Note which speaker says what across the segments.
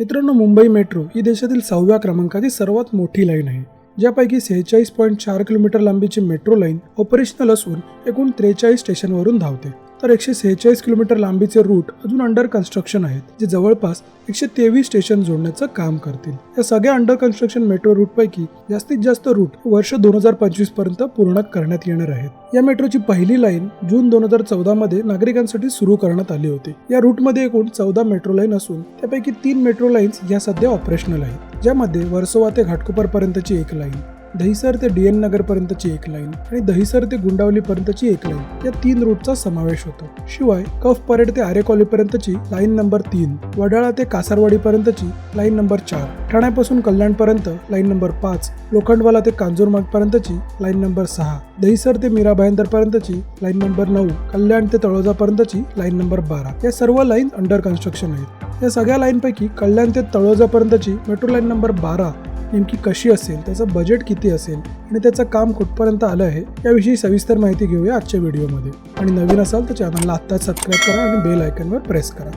Speaker 1: मित्रांनो मुंबई मेट्रो ही देशातील सहाव्या क्रमांकाची सर्वात मोठी लाईन आहे. ज्यापैकी सेहेचाळीस पॉईंट चार किलोमीटर लांबीची मेट्रो लाईन ऑपरेशनल असून एकूण त्रेचाळीस स्टेशनवरून धावते. तर एकशे सेहेचाळीस किलोमीटर लांबीचे रूट अजून अंडर कन्स्ट्रक्शन आहेत जे जवळपास एकशे तेवीस स्टेशन जोडण्याचं काम करतील. या सगळ्या अंडर कन्स्ट्रक्शन मेट्रो रूटपैकी जास्तीत जास्त रूट वर्ष दोन हजार पंचवीसपर्यंत पूर्ण करण्यात येणार आहेत. या मेट्रोची पहिली लाईन जून दोन हजार चौदा मध्ये नागरिकांसाठी सुरू करण्यात आली होती. या रूटमध्ये एकूण चौदा मेट्रो लाईन असून त्यापैकी तीन मेट्रो लाईन्स या सध्या ऑपरेशनल आहेत ज्यामध्ये वर्सोवा ते घाटकोपर पर्यंतची एक लाईन दहिसर ते डी एन नगरपर्यंतची एक लाईन आणि दहिसर ते गुंडावलीपर्यंतची एक लाईन. या तीन रूटचा समावेश होतो. शिवाय कफ परेड ते आरे कॉलीपर्यंतची लाईन नंबर तीन वडाळा ते कासारवाडीपर्यंतची लाईन नंबर चार ठाण्यापासून कल्याणपर्यंत लाईन नंबर पाच लोखंडवाला ते कांजूरमार्गपर्यंतची लाईन नंबर सहा दहिसर ते मीरा पर्यंतची लाईन नंबर नऊ कल्याण ते तळोजापर्यंतची लाईन नंबर बारा. या सर्व लाईन अंडर कन्स्ट्रक्शन आहेत. या सगळ्या लाईनपैकी कल्याण ते तळोजापर्यंतची मेट्रो लाईन नंबर बारा नेमकी कशी असेल त्याचं बजेट किती असेल आणि त्याचं काम कुठपर्यंत आलं आहे याविषयी सविस्तर माहिती घेऊया आजच्या व्हिडिओमध्ये. आणि नवीन असाल तर चॅनलला आत्ताच सबस्क्राईब करा आणि बेल आयकनवर प्रेस करा.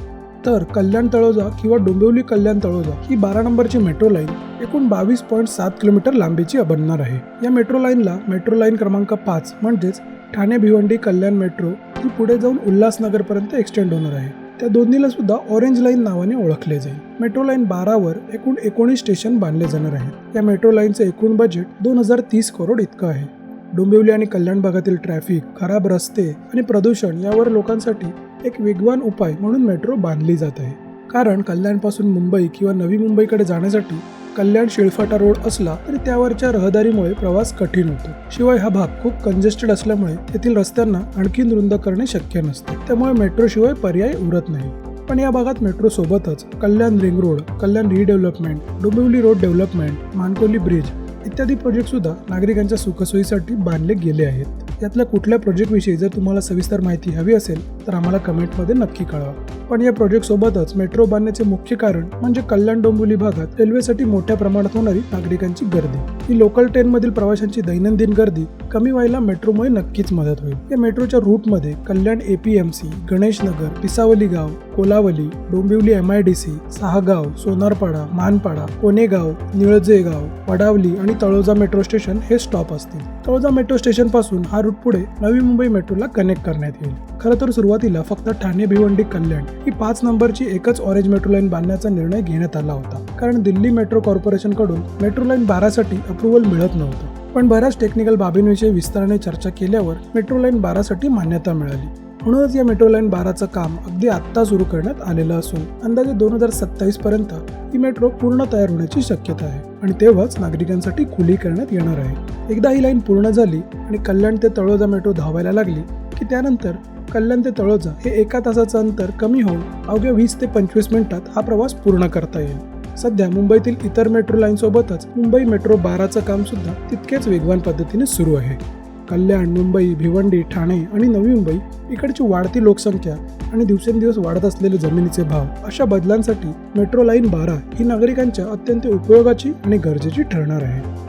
Speaker 1: तर कल्याण तळोजा किंवा डोंबिवली कल्याण तळोजा ही बारा नंबरची मेट्रो लाईन एकूण बावीस पॉईंट सात किलोमीटर लांबीची बनणार आहे. या मेट्रो लाईनला मेट्रो लाईन क्रमांक पाच म्हणजेच ठाणे भिवंडी कल्याण मेट्रो ही पुढे जाऊन उल्हासनगरपर्यंत एक्सटेंड होणार आहे. त्या दोन्हीला सुद्धा ऑरेंज लाईन नावाने ओळखले जाईल. मेट्रो लाईन बारावर एकूण एकोणीस स्टेशन बांधले जाणार आहेत. या मेट्रो लाईनचे एकूण बजेट दोन हजार तीस करोड इतकं आहे. डोंबिवली आणि कल्याण भागातील ट्रॅफिक खराब रस्ते आणि प्रदूषण यावर लोकांसाठी एक वेगवान उपाय म्हणून मेट्रो बांधली जात आहे. कारण कल्याणपासून मुंबई किंवा नवी मुंबईकडे जाण्यासाठी कल्याण शिळफाटा रोड असला तरी त्यावरच्या रहदारीमुळे प्रवास कठीण होतो. शिवाय हा भाग खूप कंजेस्टेड असल्यामुळे तेथील रस्त्यांना आणखी रुंद करणे शक्य नसते. त्यामुळे मेट्रो शिवाय पर्याय उरत नाही. पण या भागात मेट्रो सोबतच Kalyan ring road Kalyan redevelopment Dombivli road development Mankoli bridge इत्यादी प्रोजेक्ट सुद्धा नागरिकांच्या सुखसोयीसाठी बांधले गेले आहेत. यातल्या कुठल्या प्रोजेक्टविषयी जर तुम्हाला सविस्तर माहिती हवी असेल तर आम्हाला कमेंटमध्ये नक्की कळवा. पण या प्रोजेक्ट सोबतच मेट्रो बांधण्याचे मुख्य कारण म्हणजे कल्याण डोंबिवली भागात रेल्वेसाठी मोठ्या प्रमाणात होणारी नागरिकांची गर्दी. ही लोकल ट्रेनमधील प्रवाशांची दैनंदिन गर्दी कमी व्हायला मेट्रोमुळे नक्कीच मदत होईल. या मेट्रोच्या रूटमध्ये कल्याण एपीएमसी गणेश नगर पिसावली गाव Kolavali Dombivli M I D C Sahagaon Sonarpada Manpada Konegaon Nilajegaon Vadavali आणि तळोजा मेट्रो स्टेशन हे स्टॉप असतील. तळोजा मेट्रो स्टेशनपासून हा रूट पुढे नवी मुंबई मेट्रोला कनेक्ट करण्यात येईल. खरं तर सुरुवातीला फक्त ठाणे भिवंडी कल्याण ही पाच नंबरची एकच ऑरेंज मेट्रो लाईन बांधण्याचा निर्णय घेण्यात आला होता. कारण दिल्ली मेट्रो कॉर्पोरेशनकडून मेट्रो लाईन बारासाठी अप्रुव्हल मिळत नव्हतं. पण बऱ्याच टेक्निकल बाबींविषयी विस्ताराने चर्चा केल्यावर मेट्रो लाईन बारासाठी मान्यता मिळाली. म्हणूनच या मेट्रो लाईन बाराचं काम अगदी आत्ता सुरू करण्यात आलेलं असून अंदाजे दोन हजार सत्तावीस पर्यंत ही मेट्रो पूर्ण तयार होण्याची शक्यता आहे. आणि तेव्हाच नागरिकांसाठी खुली करण्यात येणार आहे. एकदा ही लाईन पूर्ण झाली आणि कल्याण ते तळोजा मेट्रो धावायला लागली की त्यानंतर कल्याण ते तळोजा हे एका तासाचं अंतर कमी होऊन अवघ्या वीस ते पंचवीस मिनिटात हा प्रवास पूर्ण करता येईल. सध्या मुंबईतील इतर मेट्रो लाईनसोबतच मुंबई मेट्रो बाराचं काम सुद्धा तितकेच वेगवान पद्धतीने सुरू आहे. कल्याण मुंबई भिवंडी ठाणे आणि नवी मुंबई इकडची वाढती लोकसंख्या आणि दिवसेंदिवस वाढत असलेले जमिनीचे भाव अशा बदलांसाठी मेट्रो लाईन बारा ही नागरिकांच्या अत्यंत उपयोगाची आणि गरजेची ठरणार आहे.